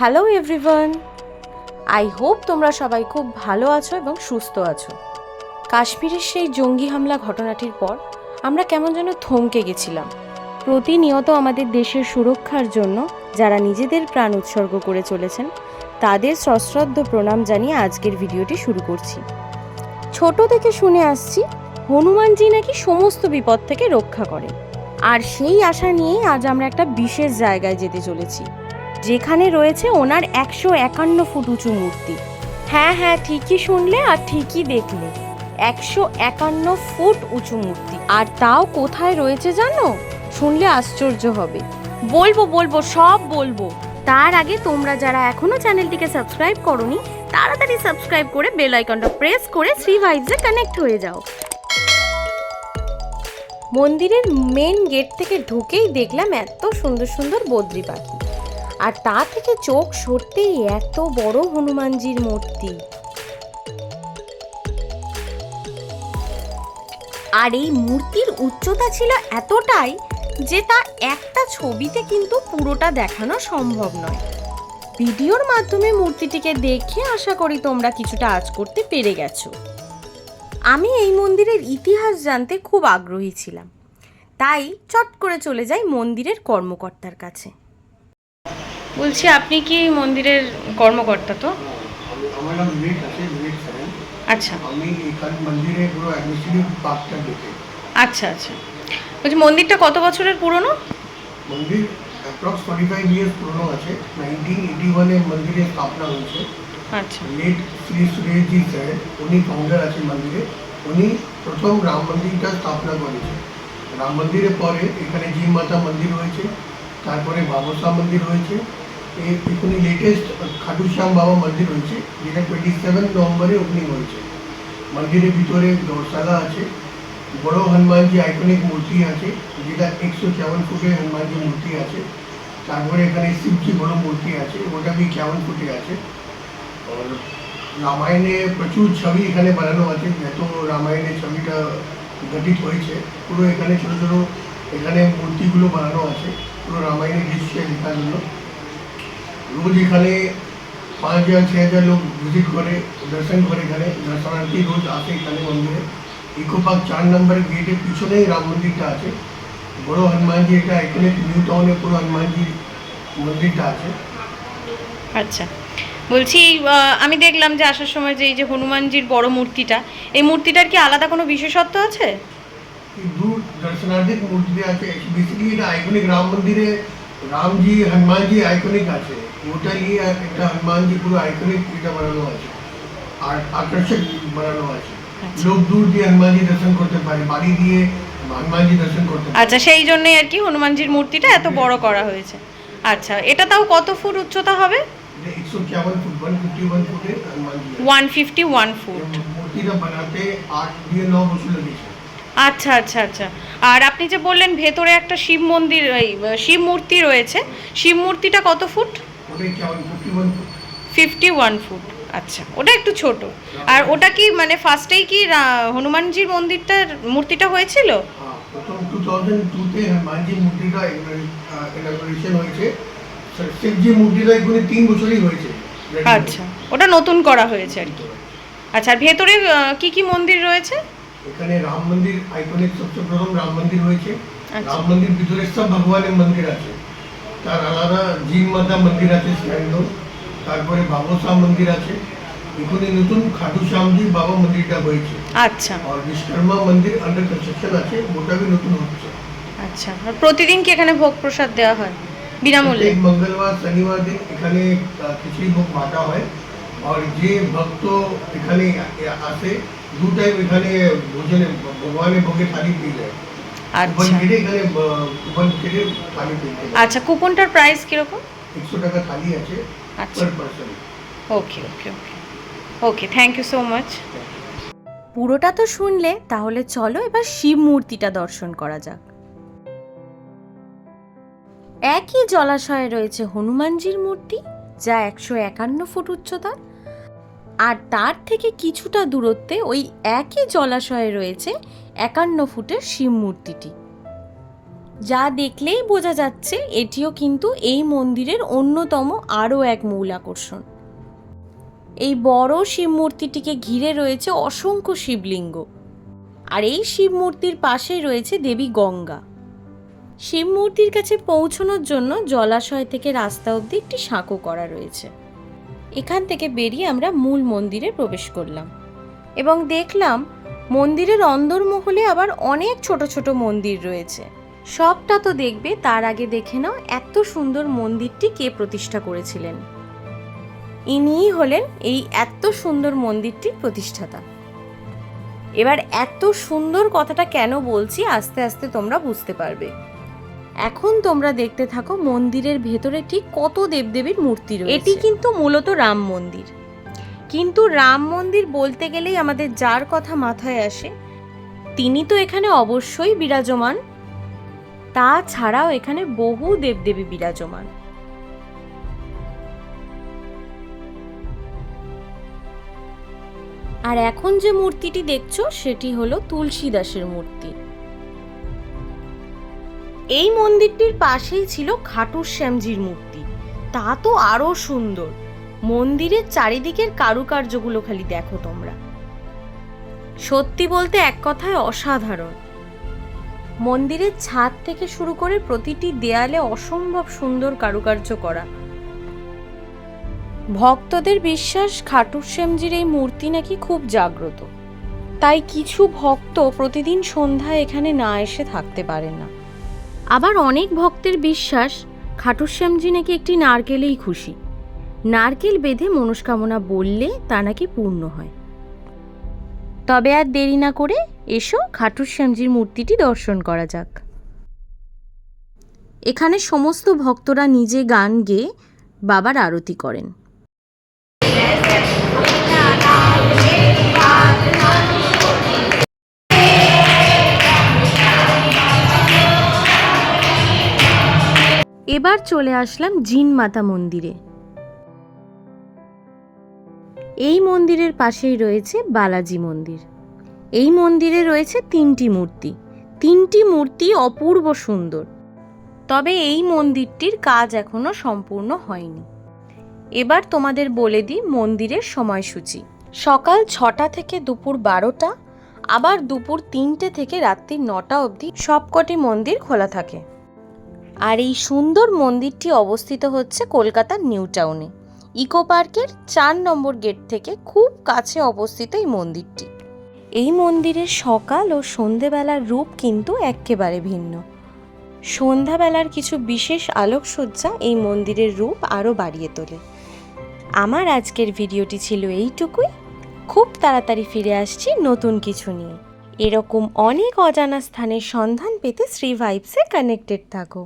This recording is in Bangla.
হ্যালো এভরিওয়ান আই হোপ তোমরা সবাই খুব ভালো আছো এবং সুস্থ আছো। কাশ্মীরের সেই জঙ্গি হামলা ঘটনাটির পর আমরা কেমন যেন থমকে গেছিলাম। প্রতিনিয়ত আমাদের দেশের সুরক্ষার জন্য যারা নিজেদের প্রাণ উৎসর্গ করে চলেছেন, তাদের সশ্রদ্ধ প্রণাম জানিয়ে আজকের ভিডিওটি শুরু করছি। ছোট থেকে শুনে আসছি, হনুমানজি নাকি সমস্ত বিপদ থেকে রক্ষা করে আর সেই আশা নিয়েই আজ আমরা একটা বিশেষ জায়গায় যেতে চলেছি। যেখানে রয়েছে ওনার একশো একান্ন ফুট উঁচু মূর্তি। হ্যাঁ হ্যাঁ ঠিকই শুনলে আর ঠিকই দেখলে। একশো একান্ন ফুট উঁচু মূর্তি। আর তাও কোথায় রয়েছে জানো? শুনলে আশ্চর্য হবে। বলব বলব, সব বলব। তার আগে তোমরা যারা এখনও চ্যানেলটিকে সাবস্ক্রাইব করনি, তাড়াতাড়ি সাবস্ক্রাইব করে বেল আইকনটা প্রেস করে শ্রী ভাইবসে কানেক্ট হয়ে যাও। মন্দিরের মেন গেট থেকে ঢুকেই দেখলাম এত সুন্দর সুন্দর বদ্রি পাখি। আর তা থেকে চোখ সরতেই এত বড় হনুমানজির মূর্তি। আর এই মূর্তির উচ্চতা ছিল এতটাই যে তা একটা ছবিতে কিন্তু পুরোটা দেখানো সম্ভব নয়। ভিডিওর মাধ্যমে মূর্তিটিকে দেখে আশা করি তোমরা কিছুটা আজ করতে পেরে গেছো। আমি এই মন্দিরের ইতিহাস জানতে খুব আগ্রহী ছিলাম। তাই চট করে চলে যাই মন্দিরের কর্মকর্তার কাছে। বলছি আপনি কি মন্দিরের কর্মকর্তা তো? আমার নাম আছে সরেন আচ্ছা। আমি এখানে মন্দিরে পুরো অ্যাডমিনিস্ট্রেটিভ পার্টটা দেখে। আচ্ছা আচ্ছা। বলছি মন্দিরটা কত বছরের পুরনো? মন্দির অ্যাপ্রক্স ফাইভ ইয়ার্স পুরনো আছে। নাইনটিন এইটি ওয়ানে মন্দিরের স্থাপনা হয়েছে। আচ্ছা। লেট শ্রী সুরেশজি স্যার উনি ফাউন্ডার আছে মন্দিরে। উনি প্রথম রাম মন্দিরটা স্থাপনা করেছে রাম মন্দিরের পরে এখানে মাতা মন্দির হয়েছে। তারপরে বাবসা মন্দির হয়েছে। এখানে লেটেস্ট খাটু শ্যাম বাবা মন্দির হয়েছে যেটা টোয়েন্টি সেভেন নভেম্বরে ওপেনিং হয়েছে। মন্দিরের ভিতরে গৌশালা আছে বড় হনুমানজি আইকনিক মূর্তি আছে যেটা একশো চুয়ান্ন ফুটের হনুমানজি মূর্তি আছে। তারপরে এখানে শিবজি বড় মূর্তি আছে ওটা বি চুয়ান্ন ফুটে আছে। রামায়ণে প্রচুর ছবি এখানে বানানো আছে যত রামায়ণের ছবিটা গঠিত হয়েছে পুরো এখানে ছোটো ছোটো এখানে মূর্তিগুলো বানানো আছে পুরো রামায়ণের দৃশ্যে লেখার জন্য। রোজ এখানে পাঁচ হাজার ছ হাজার লোক ভিজিট করে দর্শন করে এখানে। দর্শনার্থী রোজ আসে এখানে মন্দিরে। ইকো পার্ক চার নম্বর গেটের পিছনেই রাম মন্দিরটা আছে। বড় হনুমানজি এটা এখানে নিউ টাউনে পুরো হনুমানজি মন্দিরটা আছে। আচ্ছা। বলছি আমি দেখলাম যে আসার সময় যে এই যে হনুমানজির বড় মূর্তিটা এই মূর্তিটার কি আলাদা কোনো বিশেষত্ব আছে? দূর দর্শনার্থীর মূর্তি আছে। বেসিক্যালি এটা আইকনিক রাম মন্দিরে রামজি হনুমানজি আইকনিক আছে। ওটা নিয়ে একটা হনুমানজি পুরো আইকনিক এটা বানানো আছে। আর আকর্ষক বানানো আছে। আচ্ছা। লোক দূর দিয়ে হনুমানজি দর্শন করতে পারে বাড়ি দিয়ে হনুমানজি দর্শন করতে আচ্ছা সেই জন্যই আর কি হনুমানজির মূর্তিটা এত বড় করা হয়েছে। আচ্ছা এটা তাও কত ফুট উচ্চতা হবে? ওয়ান ফিফটি ওয়ান ফুটে হনুমানজি। আছে। ওয়ান ফিফটি ওয়ান ফুট মূর্তিটা বানাতে আট দিয়ে ন বছর লেগেছে। আচ্ছা আচ্ছা আচ্ছা। আর আপনি যে বললেন ভেতরে একটা শিব মন্দির শিব মূর্তি রয়েছে। শিব মূর্তিটা কত ফুট? ওটাই ফিফটি ওয়ান ফুট আচ্ছা ওটা একটু ছোট। আর ওটা কি মানে ফার্স্টেই কি হনুমানজির মন্দিরটার মূর্তিটা হয়েছিল? হ্যাঁ, আচ্ছা ওটা নতুন করা হয়েছে আর কি। আচ্ছা আর ভেতরে কি কি মন্দির রয়েছে? এখানে রাম মন্দির আইকনিক সবচেয়ে প্রথম রাম মন্দির হয়েছে। আচ্ছা। রাম মন্দির ভিতরে সব ভগবানের মন্দির আছে। তার আলাদা জিন মাতা মন্দির আছে স্ট্যান্ডো তারপরে বাবসা মন্দির আছে। এখানে নতুন খাটু শ্যামজি বাবা মন্দিরটা হয়েছে। আচ্ছা। আর বিশ্বকর্মা মন্দির আন্ডার কনস্ট্রাকশন আছে ওটা বি নতুন হচ্ছে। আচ্ছা আর প্রতিদিন কি এখানে ভোগ প্রসাদ দেওয়া হয়? বিনামূল্যে? মঙ্গলবার শনিবার দিন এখানে খিচুড়ি ভোগ বাটা হয়। আর যে ভক্ত এখানে আসে দু টাইম এখানে ভোজনে ভগবানের ভোগে থালি পেয়ে যায়। আচ্ছা। আচ্ছা কুপনটার প্রাইস কীরকম? একশো টাকা থালি আছে আচ্ছা। Okay okay okay okay thank you so much পুরোটা তো শুনলে তাহলে চলো এবার শিব মূর্তিটা দর্শন করা যাক। একই জলাশয়ে রয়েছে হনুমানজির মূর্তি যা একশো একান্ন ফুট উচ্চতার আর তার থেকে কিছুটা দূরত্বে ওই একই জলাশয়ে রয়েছে একান্ন ফুটের শিব মূর্তিটি। যা দেখলেই বোঝা যাচ্ছে এটিও কিন্তু এই মন্দিরের অন্যতম আরও এক মূল আকর্ষণ এই বড় শিব মূর্তিটিকে ঘিরে রয়েছে অসংখ্য শিবলিঙ্গ। আর এই শিব মূর্তির পাশেই রয়েছে দেবী গঙ্গা। শিব মূর্তির কাছে পৌঁছানোর জন্য জলাশয় থেকে রাস্তা অবধি একটি সাঁকো করা রয়েছে। এখান থেকে বেরিয়ে আমরা মূল মন্দিরে প্রবেশ করলাম। এবং দেখলাম মন্দিরের অন্দরমহলে আবার অনেক ছোট ছোট মন্দির রয়েছে। সবটা তো দেখবে, তার আগে দেখে নাও এত সুন্দর মন্দিরটি কে প্রতিষ্ঠা করেছিলেন। ইনিই হলেন এই এত সুন্দর মন্দিরটির প্রতিষ্ঠাতা। এবার এত সুন্দর কথাটা কেন বলছি আস্তে আস্তে তোমরা বুঝতে পারবে। এখন তোমরা দেখতে থাকো মন্দিরের ভেতরে ঠিক কত দেবদেবীর মূর্তি রয়েছে। এটি কিন্তু মূলত রাম মন্দির। কিন্তু রাম মন্দির বলতে গেলেই আমাদের যার কথা মাথায় আসে, তিনি তো এখানে অবশ্যই বিরাজমান। তাছাড়াও এখানে বহু দেবদেবী বিরাজমান। আর এখন যে মূর্তিটি দেখছ, সেটি হলো তুলসী দাসের মূর্তি। এই মন্দিরটির পাশেই ছিল খাটুর শ্যামজির মূর্তি। তা তো আরও সুন্দর। মন্দিরের চারিদিকের কারুকার্যগুলো খালি দেখো তোমরা। সত্যি বলতে এক কথায় অসাধারণ। মন্দিরের ছাদ থেকে শুরু করে প্রতিটি দেয়ালে অসম্ভব সুন্দর কারুকার্য করা। ভক্তদের বিশ্বাস খাটুর শ্যামজির এই মূর্তি নাকি খুব জাগ্রত। তাই কিছু ভক্ত প্রতিদিন সন্ধ্যায় এখানে না এসে থাকতে পারে না। আবার অনেক ভক্তের বিশ্বাস খাটুর শ্যামজি নাকি একটি নারকেলেই খুশি। নারকেল বেঁধে মনস্কামনা বললে তা নাকি পূর্ণ হয়। তবে আর দেরি না করে এসো খাটুর শ্যামজির মূর্তিটি দর্শন করা যাক। এখানে সমস্ত ভক্তরা নিজে গান গেয়ে বাবার আরতি করেন। এবার চলে আসলাম জিন মাতা মন্দিরে। এই মন্দিরের পাশেই রয়েছে বালাজি মন্দির। এই মন্দিরে রয়েছে তিনটি মূর্তি। তিনটি মূর্তি অপূর্ব সুন্দর। তবে এই মন্দিরটির কাজ এখনও সম্পূর্ণ হয়নি। এবার তোমাদের বলে দিই মন্দিরের সময়সূচি। সকাল ছটা থেকে দুপুর বারোটা, আবার দুপুর তিনটে থেকে রাত্রি নটা অবধি সবকটি মন্দির খোলা থাকে। আর এই সুন্দর মন্দিরটি অবস্থিত হচ্ছে কলকাতার নিউ টাউনে। ইকো পার্কের চার নম্বর গেট থেকে খুব কাছে অবস্থিত এই মন্দিরটি। এই মন্দিরের সকাল ও সন্ধেবেলার রূপ কিন্তু একেবারে ভিন্ন। সন্ধ্যাবেলার কিছু বিশেষ আলোকসজ্জা এই মন্দিরের রূপ আরও বাড়িয়ে তোলে। আমার আজকের ভিডিওটি ছিল এইটুকুই। খুব তাড়াতাড়ি ফিরে আসছি নতুন কিছু নিয়ে। এরকম অনেক অজানা স্থানের সন্ধান পেতে শ্রী ভাইবসে কানেক্টেড থাকো।